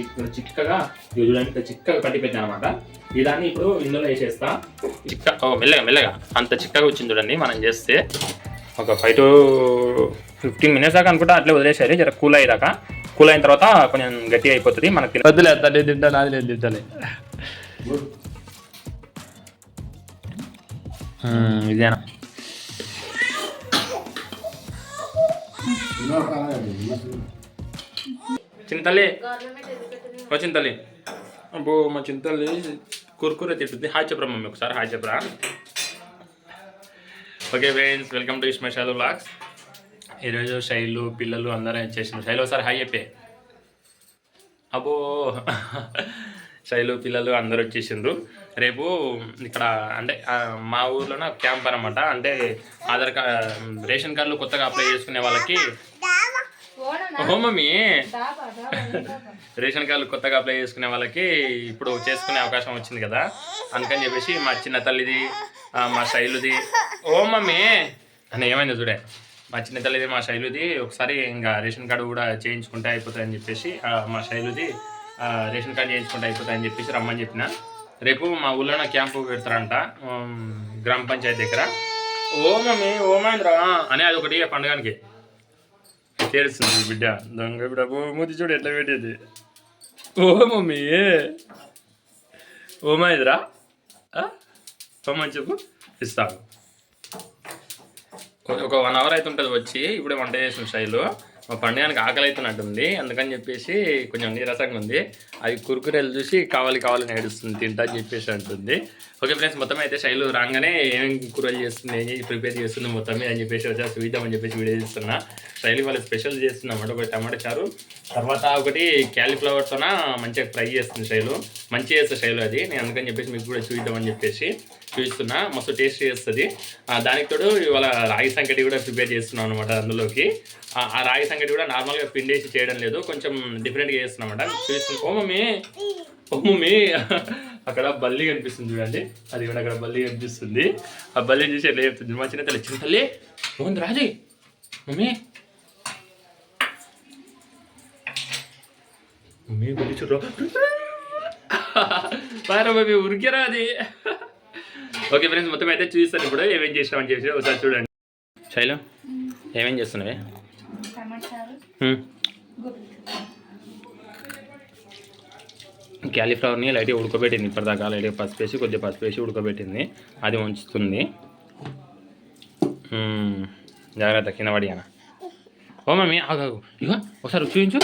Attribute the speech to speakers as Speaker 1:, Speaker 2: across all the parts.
Speaker 1: ఇక్కడ చిక్కగా ఇది చూడండి ఇక్కడ చిక్కగా కట్టి పెట్టాను అనమాట ఈ దాన్ని ఇప్పుడు ఇందులో వేసేస్తా. చిక్క ఓ మెల్లగా మెల్లగా. అంత చిక్కగా వచ్చింది చూడండి మనం చేస్తే. ఒక ఫైవ్ టు ఫిఫ్టీన్ మినిట్స్ దాకా అనుకుంటా అట్లే వదిలేసేది జర కూల్ అయ్యేదాకా. కూల్ అయిన తర్వాత కొంచెం గట్టిగా అయిపోతుంది మనకి
Speaker 2: వద్దులే తల్లి తింటాను అది లేదు తింటాను
Speaker 1: మ్మ్, ఇదేనా? చింతలే. ఓ చింతలే. అబ్బో మా చింతల్లి కుర్కురే తిట్టుద్ది హాయ్ చెప్పరా మమ్మీ ఒకసారి హాయ్ చెప్పరా? Okay friends welcome to ఇస్మా Shailu blogs ఈరోజు శైలు పిల్లలు అందరూ చేసిన శైలు ఒకసారి హాయ్ చెప్పే. అబ్బో. శైలు పిల్లలు అందరూ వచ్చేసిండ్రు. రేపు ఇక్కడ అంటే మా ఊర్లోన క్యాంప్ అనమాట అంటే ఆధార్ కార్డ్ రేషన్ కార్డులు కొత్తగా అప్లై చేసుకునే వాళ్ళకి ఓ మమ్మీ రేషన్ కార్డులు కొత్తగా అప్లై చేసుకునే వాళ్ళకి ఇప్పుడు చేసుకునే అవకాశం వచ్చింది కదా. అందుకని చెప్పేసి మా చిన్న తల్లిది మా శైలుది. ఓ మమ్మీ అని ఏమైంది చూడే. మా చిన్న తల్లిది మా శైలుది ఒకసారి ఇంకా రేషన్ కార్డు కూడా చేయించుకుంటే అయిపోతాయని చెప్పేసి మా శైలుది రేషన్ కార్డు చేయించుకుంటే అయిపోతాయని చెప్పేసి రమ్మని చెప్పిన. రేపు మా ఊళ్ళో నా క్యాంపు పెడతారంట గ్రామ పంచాయతీ దగ్గర. ఓ మమ్మీ ఓ మహేంద్ర అని అది ఒకటి పండుగానికి. తెలుస్తుంది బిడ్డ. దొంగ బిడ్డ మూతి చూడు ఎట్లా పెట్టేది. ఓ మమ్మీ ఓ మహేంద్ర చెప్పు ఇస్తాను ఒక వన్ అవర్ అయితే ఉంటుంది వచ్చి ఇప్పుడే వంట చేసిన స్టైలు. మా పండుగానికి ఆకలి అవుతున్నట్టుంది అందుకని చెప్పేసి కొంచెం నీరసంగా ఉంది. అది కురుకురేలు చూసి కావాలి కావాలని ఏడుస్తుంది తింటా అని చెప్పేసి అంటుంది. ఓకే ఫ్రెండ్స్ మొత్తం అయితే శైలు రాగానే ఏమేమి కూరలు చేస్తుంది ఏం ప్రిపేర్ చేస్తుంది మొత్తం మీద అని చెప్పేసి వచ్చా చూద్దామని చెప్పేసి వీడియో చేస్తున్నా. శైలి వాళ్ళు స్పెషల్ చేస్తున్నమాట ఒకటి టమాటా చారు. తర్వాత ఒకటి క్యాలీఫ్లవర్తోన మంచిగా ఫ్రై చేస్తుంది శైలు మంచిగా చేస్తుంది శైలు అది. నేను అందుకని చెప్పేసి మీకు కూడా చూద్దామని చెప్పేసి. చూపిస్తున్నా మస్తు టేస్ట్ చేస్తుంది. దానికి తోడు ఇవాళ రాగి సంకటి కూడా ప్రిపేర్ చేస్తున్నాం అనమాట అందులోకి. ఆ రాగి సంకటి కూడా నార్మల్గా పిండేసి చేయడం లేదు. కొంచెం డిఫరెంట్గా చేస్తున్నాం అనమాట చూపిస్తుంది ఓ మమ్మీ! ఓ మమ్మీ! అక్కడ బల్లి కనిపిస్తుంది చూడండి. అది కూడా అక్కడ బల్లి కనిపిస్తుంది. ఆ బల్లి చూసి ఎట్లా చెప్తుంది? మా చిన్న తల్లి చిన్న తల్లి ఓంది రాజీ? మమ్మీ! మమ్మీ బల్లి చూడరా? పారా మమ్మీ ఉరికిరా అది ఓకే ఫ్రెండ్స్ మొత్తం అయితే చూపిస్తాను ఇప్పుడు. ఏమేం చేసినామని చెప్పి ఒకసారి చూడండి. శైలం ఏమేం చేస్తున్నావే? క్యాలీఫ్లవర్ని లైట్గా ఉడకబెట్టింది ఇప్పటిదాకా. లైట్గా పసుపు వేసి కొద్దిగా పసుపు వేసి ఉడకబెట్టింది. అది ఉంచుతుంది. జాగ్రత్త కింద పడియాన ఓ మమ్మీ ఆగు. ఇగో ఒకసారి చూపించు.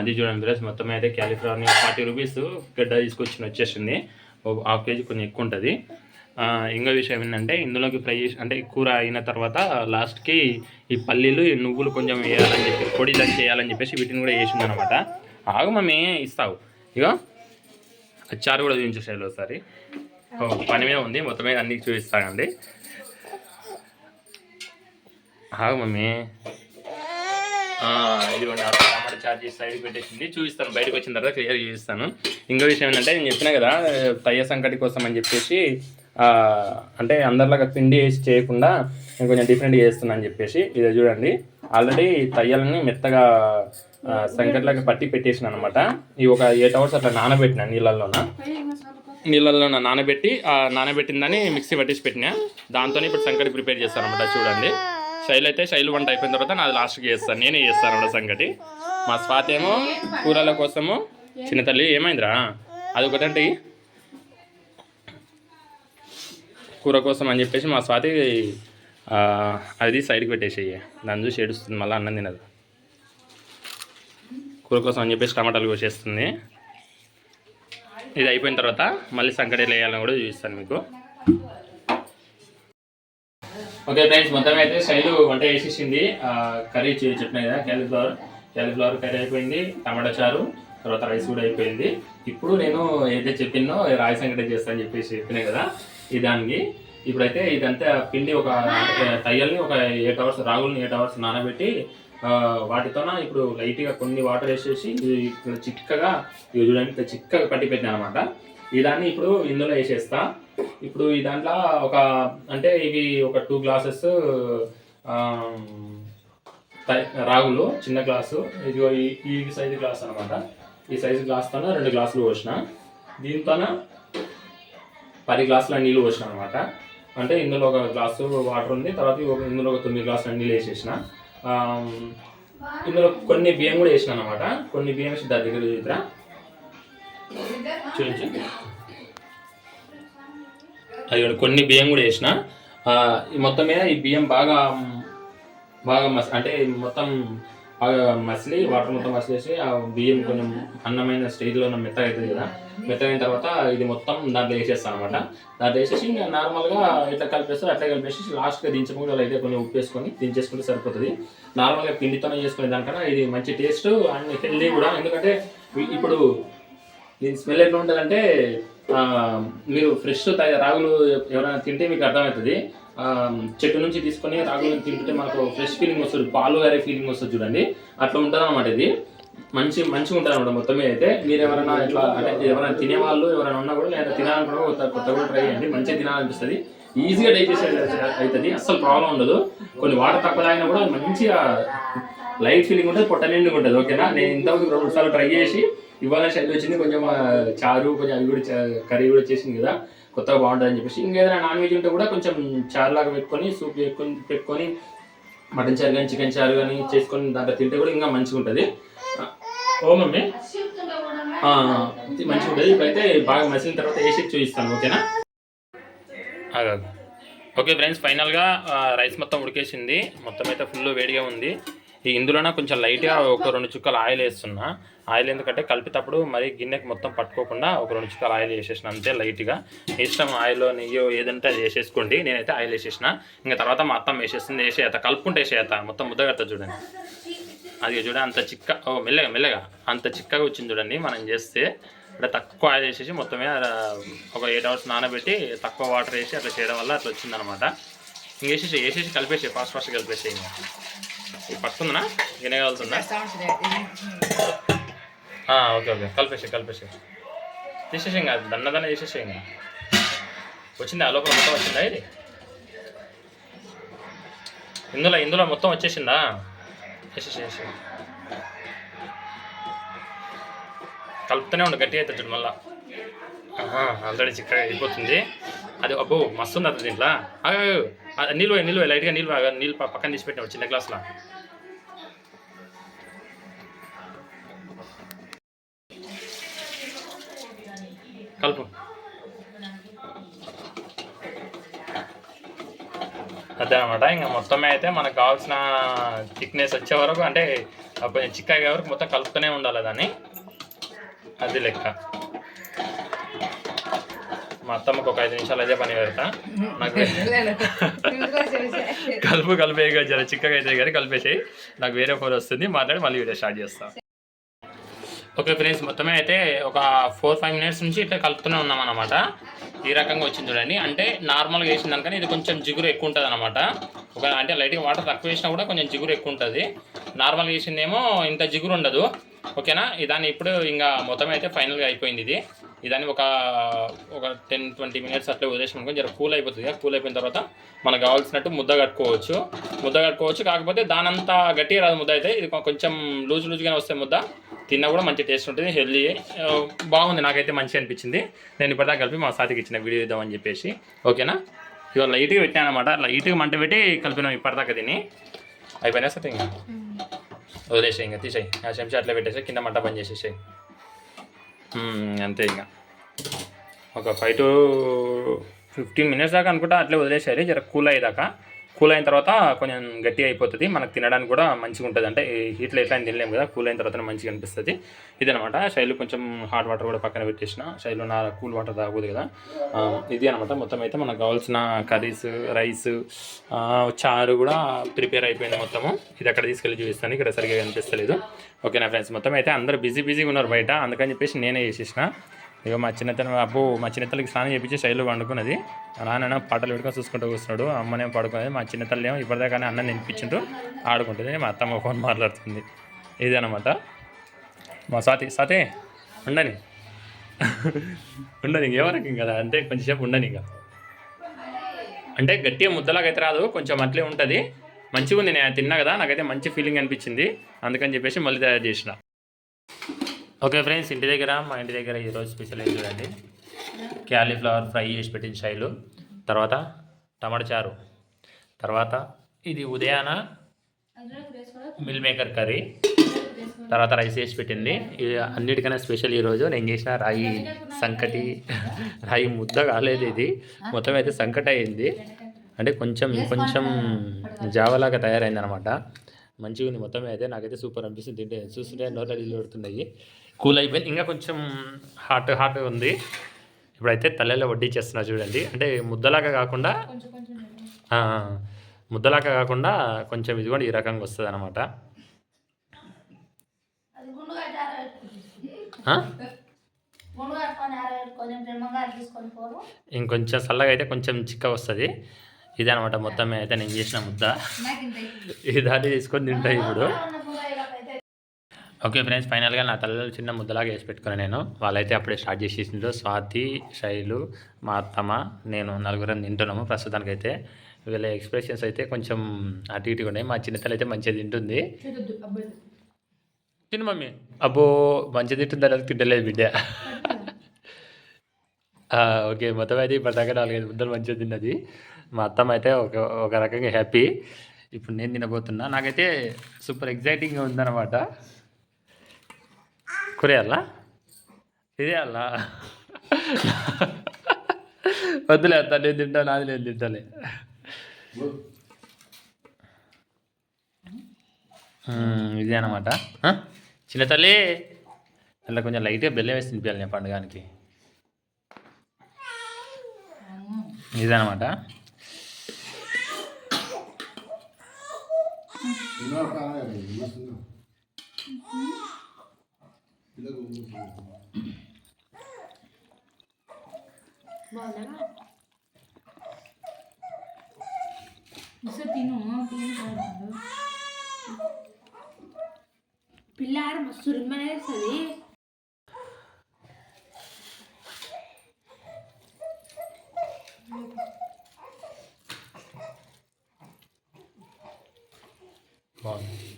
Speaker 1: అది చూడండి ఫ్రెండ్స్ మొత్తం అయితే క్యాలీఫ్లవర్ని ఫార్టీ రూపీస్ గడ్డ తీసుకొచ్చి వచ్చేసింది. హాఫ్ కేజీ కొంచెం ఎక్కువ ఉంటుంది. ఇంకో విషయం ఏంటంటే ఇందులోకి ఫ్రై చేసి అంటే కూర అయిన తర్వాత లాస్ట్కి ఈ పల్లీలు ఈ నువ్వులు కొంచెం వేయాలని చెప్పి పొడి దంచి చేయాలని చెప్పేసి వీటిని కూడా వేసింది అనమాట ఆగు మమ్మీ ఇస్తావు. ఇక చారు కూడా చూపించే ఒకసారి. ఓ, పని మీద ఉంది మొత్తం మీద అన్ని చూపిస్తానండి ఆగు మమ్మీ. ఇదిగోండి ఆ టమాటా సైడ్ పెట్టేసింది. చూపిస్తాను బయటకు వచ్చిన తర్వాత క్లియర్ చూపిస్తాను. ఇంకో విషయం ఏంటంటే నేను చెప్పినా కదా తయ్య సంకటి కోసం అని చెప్పేసి అంటే అందరిలాగా పిండి వేసి చేయకుండా నేను కొంచెం డిఫరెంట్గా చేస్తున్నాను చెప్పేసి ఇది చూడండి. ఆల్రెడీ తయ్యలని మెత్తగా సంకట్లాగా పట్టి పెట్టేసిన అనమాట ఈ ఒక ఎయిట్ అవర్స్ అట్లా నానబెట్టిన నీళ్ళల్లోన. నీళ్ళల్లో నానబెట్టి ఆ మిక్సీ పట్టేసి పెట్టిన. దాంతో ఇప్పుడు సంకటి ప్రిపేర్ చేస్తాను అనమాట చూడండి. శైలి అయితే శైలి వంట అయిపోయిన తర్వాత నాది లాస్ట్కి చేస్తాను నేనే చేస్తాను అనమాట సంకటి. మా స్వాతి ఏమో కూరల కోసము చిన్న తల్లి ఏమైందిరా? అది ఒకటంటే కూర కోసం అని చెప్పేసి మా స్వాతి అది సైడ్కి పెట్టేసేయ. దాన్ని చూసి ఏడుస్తుంది మళ్ళీ అన్నం తినదు. కూర కోసం అని చెప్పేసి టమాటాలు కోసేస్తుంది. ఇది అయిపోయిన తర్వాత మళ్ళీ సంకటి వేయాలని కూడా చూపిస్తాను మీకు. ఓకే ఫ్రెండ్స్ మొత్తం అయితే శైలు వంట వేసేసింది కర్రీ చే- చెప్పినా కదా క్యాలీఫ్లవర్. క్యాలీఫ్లవర్ కర్రీ అయిపోయింది టమాటా చారు తర్వాత రైస్ కూడా అయిపోయింది. ఇప్పుడు నేను ఏదైతే చెప్పినో రాయి సంకటే చేస్తా అని చెప్పేసి చెప్పినా కదా దానికి ఇప్పుడైతే ఇదంతా పిండి ఒక తయ్యల్ని ఒక ఎయిట్ అవర్స్ రాగుల్ని ఎయిట్ అవర్స్ నానబెట్టి వాటితోన ఇప్పుడు లైట్గా కొన్ని వాటర్ వేసేసి చిక్కగా ఇవి చూడండి ఇట్లా చిక్కగా పట్టి పెట్టాను అనమాట ఈ దాన్ని ఇప్పుడు ఇందులో వేసేస్తా. ఇప్పుడు ఈ దాంట్లో ఒక అంటే ఇవి ఒక టూ గ్లాసెస్ తై- రాగులు చిన్న గ్లాసు ఇదిగో ఈ ఈ సైజు గ్లాస్ అనమాట. ఈ సైజు గ్లాస్తోన రెండు గ్లాసులు పోసిన. దీంతోన పది గ్లాసుల నీళ్ళు పోసిన అనమాట అంటే ఇందులో ఒక గ్లాసు వాటర్ ఉంది తర్వాత ఒక- ఇందులో ఒక తొమ్మిది గ్లాసుల నీళ్ళు వేసేసిన. ఇందులో కొన్ని బియ్యం కూడా వేసిన అనమాట కొన్ని బియ్యం వేసి దాని దగ్గర చూద్దా చూపించు. అది కొన్ని బియ్యం కూడా వేసిన. ఈ మొత్తం మీద ఈ బియ్యం బాగా బాగా మస్ అంటే మొత్తం మసిలి వాటర్ మొత్తం మసిలేసి ఆ బియ్యం కొంచెం అన్నమైన స్టేజ్లో ఉన్న మెత్త అవుతుంది కదా. మెత్తగైన తర్వాత ఇది మొత్తం దాంట్లో వేసేస్తాను అనమాట దాంట్లో వేసేసి నార్మల్గా ఇట్లా కలిపేస్తారు అట్లా కలిపేసి లాస్ట్గా దించకుండా అలా అయితే కొంచెం ఉప్పు వేసుకొని దించేసుకుంటే సరిపోతుంది. నార్మల్గా పిండితోనే చేసుకునే దానికన్నా ఇది మంచి టేస్ట్ అండ్ హెల్దీ కూడా. ఎందుకంటే ఇప్పుడు దీని స్మెల్ ఎట్లా ఉంటుందంటే మీరు ఫ్రెష్ రాగులు ఎవరైనా తింటే మీకు అర్థమవుతుంది. చెట్టు నుంచి తీసుకొని రాగులు తింటుంటే మనకు ఫ్రెష్ ఫీలింగ్ వస్తుంది. పాలు వేరే ఫీలింగ్ వస్తుంది చూడండి. అట్లా ఉంటుంది అనమాట ఇది. మంచి మంచిగా ఉంటుంది అనమాట మొత్తం మీద అయితే. మీరు ఎవరైనా ఇట్లా అంటే ఎవరైనా తినేవాళ్ళు ఎవరైనా ఉన్నా కూడా లేదా తినాలనుకున్నా కొత్త కొత్త కూడా ట్రై చేయండి. మంచిగా తినాలనిపిస్తుంది. ఈజీగా డైజెస్ట్ అవుతుంది అస్సలు ప్రాబ్లం ఉండదు. కొన్ని వాటర్ తక్కువ తాగినా కూడా మంచిగా లైట్ ఫీలింగ్ ఉంటుంది పొట్ట నిండుగా ఉంటుంది. ఓకేనా? నేను ఇంతవరకు రెండు సార్లు ట్రై చేసి ఇవాళ శైలి వచ్చింది. కొంచెం చారు కొంచెం అవి కూడా కర్రీ కూడా చేసింది కదా. కొత్తగా బాగుంటుంది అని చెప్పేసి ఇంకేదైనా నాన్ వెజ్ ఉంటే కూడా కొంచెం చారు లాగా పెట్టుకొని సూప్ పెట్టుకొని పెట్టుకొని మటన్ చారు కానీ చికెన్ చారు కానీ చేసుకొని దాంట్లో తింటే కూడా ఇంకా మంచిగా ఉంటుంది. ఓ మమ్మీ. మంచిగా ఉంటుంది. ఇప్పుడైతే బాగా మసిలిన తర్వాత వేసి చూపిస్తాను ఓకేనా. ఓకే ఫ్రెండ్స్ ఫైనల్గా రైస్ మొత్తం ఉడికేసింది. మొత్తం అయితే ఫుల్ వేడిగా ఉంది. ఈ ఇందులోనే కొంచెం లైట్గా ఒక రెండు చుక్కలు ఆయిల్ వేస్తున్నా. ఆయిల్ ఎందుకంటే కలిపేటప్పుడు మరి గిన్నెకి మొత్తం పట్టుకోకుండా ఒక రెండు చుక్కలు ఆయిల్ వేసేసిన అంతే లైట్గా ఇష్టం ఆయిల్ నెయ్యి ఏదంటే అది వేసేసుకోండి. నేనైతే ఆయిల్ వేసేసిన. ఇంకా తర్వాత మా అత్తం వేసేస్తుంది వేసేత కలుపుకుంటే వేసేత మొత్తం ముద్ద కడతా చూడండి. అది చూడండి అంత చిక్క ఓ మెల్లగా మెల్లగా. అంత చిక్కగా వచ్చింది చూడండి మనం చేస్తే. అంటే తక్కువ ఆయిల్ వేసేసి మొత్తం మీద ఒక ఎయిట్ అవర్స్ నానబెట్టి తక్కువ వాటర్ వేసి అట్లా చేయడం వల్ల అట్లా వచ్చిందనమాట ఇంక వేసేసి కలిపేసి ఫాస్ట్ ఫాస్ట్ కలిపేసి ఇంకా ఇది పట్టుకుందా గిన్నె ఓకే ఓకే. కలిపేసి కలిపేసి. తీసేసాం ఇంకా దన్న దన్న చేసేసి ఇంకా వచ్చిందా? ఆ లోపల మొత్తం వచ్చిందా ఇది? ఇందులో ఇందులో మొత్తం వచ్చేసిందా? వేసేసేసి కలుపుతూనే ఉండు గట్టిగా అవుతుంది మళ్ళీ. మళ్ళా ఆల్రెడీ చిక్కగా అయిపోతుంది. అది అబ్బో మస్తు ఉంది అది దీంట్లో. నీళ్ళు పోయి, నీళ్ళు పోయి, లైట్గా నీళ్ళు నీళ్ళు పక్కన తీసి పెట్టినావు చిన్న గ్లాస్లో. కలుపు. అదే అనమాట ఇంకా మొత్తం అయితే మనకు కావాల్సిన థిక్నెస్ వచ్చే వరకు అంటే కొంచెం చిక్కగా వరకు మొత్తం కలుపుతూనే ఉండాలి దాన్ని. అది లెక్క. మా అత్తమ్మకు ఒక ఐదు నిమిషాలు అదే పని పెడతా. నాకు కలుపు కలిపే జర చిక్కగా అయితే కానీ కలిపేసేయి. నాకు వేరే ఫోన్ వస్తుంది మాట్లాడి మళ్ళీ వీడియో స్టార్ట్ చేస్తా. ఓకే ఫ్రెండ్స్ మొత్తమే అయితే ఒక ఫోర్ ఫైవ్ మినిట్స్ నుంచి ఇట్లా కలుపుతూనే ఉన్నాం అనమాట ఈ రకంగా వచ్చింది చూడండి. అంటే నార్మల్గా వేసిన దానికన్నా ఇది కొంచెం జిగురు ఎక్కువ ఉంటుంది అనమాట ఒక అంటే లైట్గా వాటర్ తక్కువ వేసినా కూడా కొంచెం జిగురు ఎక్కువ ఉంటుంది నార్మల్గా వేసిందేమో ఇంత జిగురు ఉండదు. ఓకేనా? దాన్ని ఇప్పుడు ఇంకా మొత్తం అయితే ఫైనల్గా అయిపోయింది ఇది. ఇదాన్ని ఒక ఒక టెన్ ట్వంటీ మినిట్స్ అట్లా వదిలేసి అనుకో జర కూల్ అయిపోతుంది కూల్ అయిపోయిన తర్వాత మనకు కావాల్సినట్టు ముద్ద కట్టుకోవచ్చు. ముద్ద కట్టుకోవచ్చు కాకపోతే దానంతా గట్టిగా రాదు ముద్ద అయితే ఇది కొంచెం లూజ్ లూజ్గానే వస్తే ముద్ద. తిన్నా కూడా మంచి టేస్ట్ ఉంటుంది హెల్దీ. బాగుంది నాకైతే మంచి అనిపించింది. నేను ఇప్పటిదాకా కలిపి మా సాతికి ఇచ్చిన వీడియో ఇద్దామని చెప్పేసి. ఓకేనా? ఇవాళ లైట్గా పెట్టాను అనమాట లైట్గా మంట పెట్టి కలిపినాం ఇప్పటిదాకా తిని అయిపోయినా సార్ ఇంకా? వదిలేసాయి ఇంకా తీసేయి. ఆ చెంచా అట్లా పెట్టేసి కింద మంట బంద్ చేసేసాయి. అంతే ఇంకా. ఒక ఫైవ్ టు ఫిఫ్టీన్ మినిట్స్ దాకా అనుకుంటా అట్లే వదిలేసారు జర కూల్ అయ్యేదాకా. కూల్ అయిన తర్వాత కొంచెం గట్టి అయిపోతుంది. మనకు తినడానికి కూడా మంచిగా ఉంటుంది. అంటే ఈ హీట్లో ఎట్లా తినలేము కదా కూల్ అయిన తర్వాత మంచిగా అనిపిస్తుంది. ఇదనమాట శైలు కొంచెం హాట్ వాటర్ కూడా పక్కన పెట్టేసిన. శైలు నా కూల్ వాటర్ తాగదు కదా. ఇది అనమాట మొత్తం అయితే మనకు కావాల్సిన కర్రీస్ రైస్ చారు కూడా ప్రిపేర్ అయిపోయింది మొత్తము. ఇది అక్కడ తీసుకెళ్ళి చూపిస్తాను. ఇక్కడ సరిగ్గా కనిపిస్తలేదు. ఓకేనా ఫ్రెండ్స్? మొత్తం అయితే అందరూ బిజీ బిజీగా ఉన్నారు బయట. అందుకని చెప్పేసి నేనే చేసేసిన. ఇక మా చిన్నతన అబ్బో మా చిన్నతల్లికి స్నానం చేపించి శైలు వండుకున్నది. నాన్న పాటలు పెట్టుకొని చూసుకుంటూ కూర్చున్నాడు. అమ్మనేమో పడుకున్నది. మా చిన్నతల్లి ఏమో ఇప్పటిదాకానే అన్నం తినిపించుంటూ ఆడుకుంటుంది. మా అత్తమ్మ ఫోన్ మాట్లాడుతుంది. ఇదనమాట మా సాతి సాతే ఉండని. ఉండని ఎవరికి కదా అంటే కొంచెంసేపు ఉండని ఇంకా. అంటే గట్టిగా ముద్దలాగా అయితే రాదు. కొంచెం అట్లే ఉంటుంది. మంచిగా ఉంది నేను తిన్నా కదా. నాకైతే మంచి ఫీలింగ్ అనిపించింది. అందుకని చెప్పేసి మళ్ళీ తయారు చేసిన. ఓకే ఫ్రెండ్స్ ఇంటి దగ్గర మా ఇంటి దగ్గర ఈరోజు స్పెషల్ ఏం చూడండి? క్యాలీఫ్లవర్ ఫ్రై చేసి పెట్టిన శైలు తర్వాత టమాటా చారు. తర్వాత ఇది ఉదయాన మిల్ మేకర్ కర్రీ. తర్వాత రైస్ చేసి పెట్టింది. ఇది అన్నిటికన్నా స్పెషల్ ఈరోజు నేను చేసిన రాయి సంకటి రాయి ముద్ద కాలేదు ఇది. మొత్తం అయితే సంకట అయింది. అంటే కొంచెం కొంచెం జావలాగా తయారైంది అనమాట మంచిగా ఉంది మొత్తం అయితే నాకైతే సూపర్ అనిపిస్తుంది. తింటే చూస్తుంటే నోట్లో నీళ్ళు పెడుతున్నాయి. కూల్ అయిపోయింది ఇంకా కొంచెం హాట్ హాట్ ఉంది. ఇప్పుడైతే తల్లెల్లో వడ్డించేస్తున్నా చూడండి. అంటే ముద్దలాగా కాకుండా ముద్దలాగా కాకుండా కొంచెం ఇది కూడా ఈ రకంగా వస్తుంది అనమాట ఇంకొంచెం చల్లగా అయితే కొంచెం చిక్క వస్తుంది. ఇదే అనమాట మొత్తం అయితే నేను చేసిన ముద్ద. ఈ దాన్ని తీసుకొని తింటా ఇప్పుడు. ఓకే ఫ్రెండ్స్ ఫైనల్గా నా తల్లిలో చిన్న ముద్దలాగా వేసి పెట్టుకున్నాను నేను. వాళ్ళైతే అప్పుడే స్టార్ట్ చేసేసిండ్రు. స్వాతి శైలు మా అత్తమ్మ నేను నలుగురం తింటున్నాము. ప్రస్తుతానికైతే వీళ్ళ ఎక్స్ప్రెషన్స్ అయితే కొంచెం అటు ఇటుగా ఉన్నాయి. మా చిన్నతల్లి అయితే మంచిగా తింటుంది. తిను మమ్మీ. అబ్బో మంచిగా తింటుంది అనేది తింటలేదు బిడ్డ. ఓకే మొత్తం అయితే ఇప్పటిదాకా నాలుగైదు ముద్దలు మంచిగా తిన్నది. మా అత్తమ్మ అయితే ఒక ఒక రకంగా హ్యాపీ ఇప్పుడు నేను తినబోతున్నా. నాకైతే సూపర్ ఎగ్జైటింగ్గా ఉందన్నమాట. కురేయాలా? ఇదే వద్దులే అత్త నేను తింటా నాది నేను తింటాలే ఇదే అనమాట చిన్న తల్లి అలా కొంచెం లైట్గా బెల్లం వేసి తినిపించాలి నేను పండుగానికి. ఇదనమాట
Speaker 3: తిను తిను పిల్లాడు మస్తు రిమ్మనేస్తుంది
Speaker 1: బాగుంది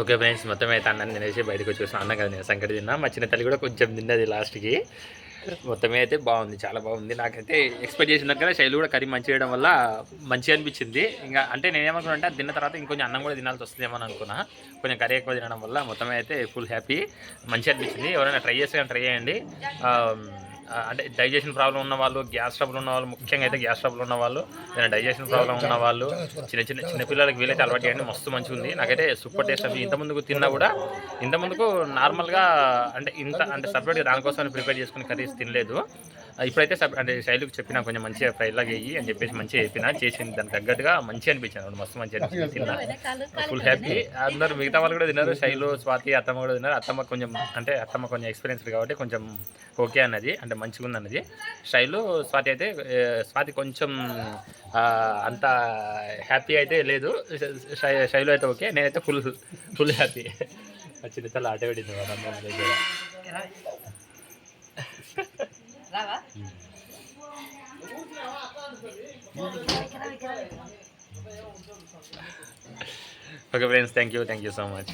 Speaker 1: ఓకే ఫ్రెండ్స్ మొత్తం అయితే అన్నం తినేసి బయటకు వచ్చేసాం అన్నం కదా నేను సంకటి తిన్నా. మా చిన్న తల్లి కూడా కొంచెం తిన్నది లాస్ట్కి. మొత్తమే అయితే బాగుంది చాలా బాగుంది. నాకైతే ఎక్స్పెక్ట్ చేసిన దగ్గర శైలి కూడా కర్రీ మంచి చేయడం వల్ల మంచిగా అనిపించింది. ఇంకా అంటే నేనేమనుకున్నా అంటే తిన్న తర్వాత ఇంకొంచెం అన్నం కూడా తినాల్సి వస్తుందేమో అనుకున్నా. కొంచెం కర్రీ ఎక్కువ తినడం వల్ల మొత్తమే అయితే ఫుల్ హ్యాపీ మంచిగా అనిపించింది. ఎవరైనా ట్రై చేస్తే ట్రై చేయండి. అంటే డైజెషన్ ప్రాబ్లం ఉన్న వాళ్ళు గ్యాస్ ట్రబుల్ ఉన్న వాళ్ళు ముఖ్యంగా అయితే గ్యాస్ ట్రబుల్ ఉన్న వాళ్ళు ఏదైనా డైజెషన్ ప్రాబ్లం ఉన్న వాళ్ళు చిన్న చిన్న చిన్న పిల్లలకి వీలైతే అలవాటు చేయండి మస్తు మంచిగా ఉంది. నాకైతే సూపర్ టేస్ట్ అవి ఇంతమందుకు తిన్నా కూడా ఇంతమందుకు నార్మల్గా అంటే ఇంత అంటే సపరేట్గా దానికోసం ప్రిపేర్ చేసుకుని కర్రీస్ తినలేదు. ఇప్పుడైతే అంటే శైలికి చెప్పిన కొంచెం మంచిగా ఫ్రై లాగా వేయి అని చెప్పేసి మంచిగా చెప్పిన చేసింది దానికి తగ్గట్టుగా మంచిగా అనిపించింది అన్నమాట. మస్తు మంచిగా అనిపించింది తిన్నా. ఫుల్ హ్యాపీ అందరు మిగతా వాళ్ళు కూడా తిన్నారు శైలు స్వాతి అత్తమ్మ కూడా తిన్నారు. అత్తమ్మ కొంచెం అంటే అత్తమ్మ కొంచెం ఎక్స్పీరియన్స్ కాబట్టి కొంచెం ఓకే అన్నది అంటే మంచిగా ఉంది అన్నది. శైలు స్వాతి అయితే స్వాతి కొంచెం అంత హ్యాపీ అయితే లేదు. శైలు అయితే ఓకే నేనైతే ఫుల్ ఫుల్ హ్యాపీ చిన్న తల ఆట పడింది వాళ్ళ అమ్మమ్మ దగ్గర. okay friends thank you thank you so much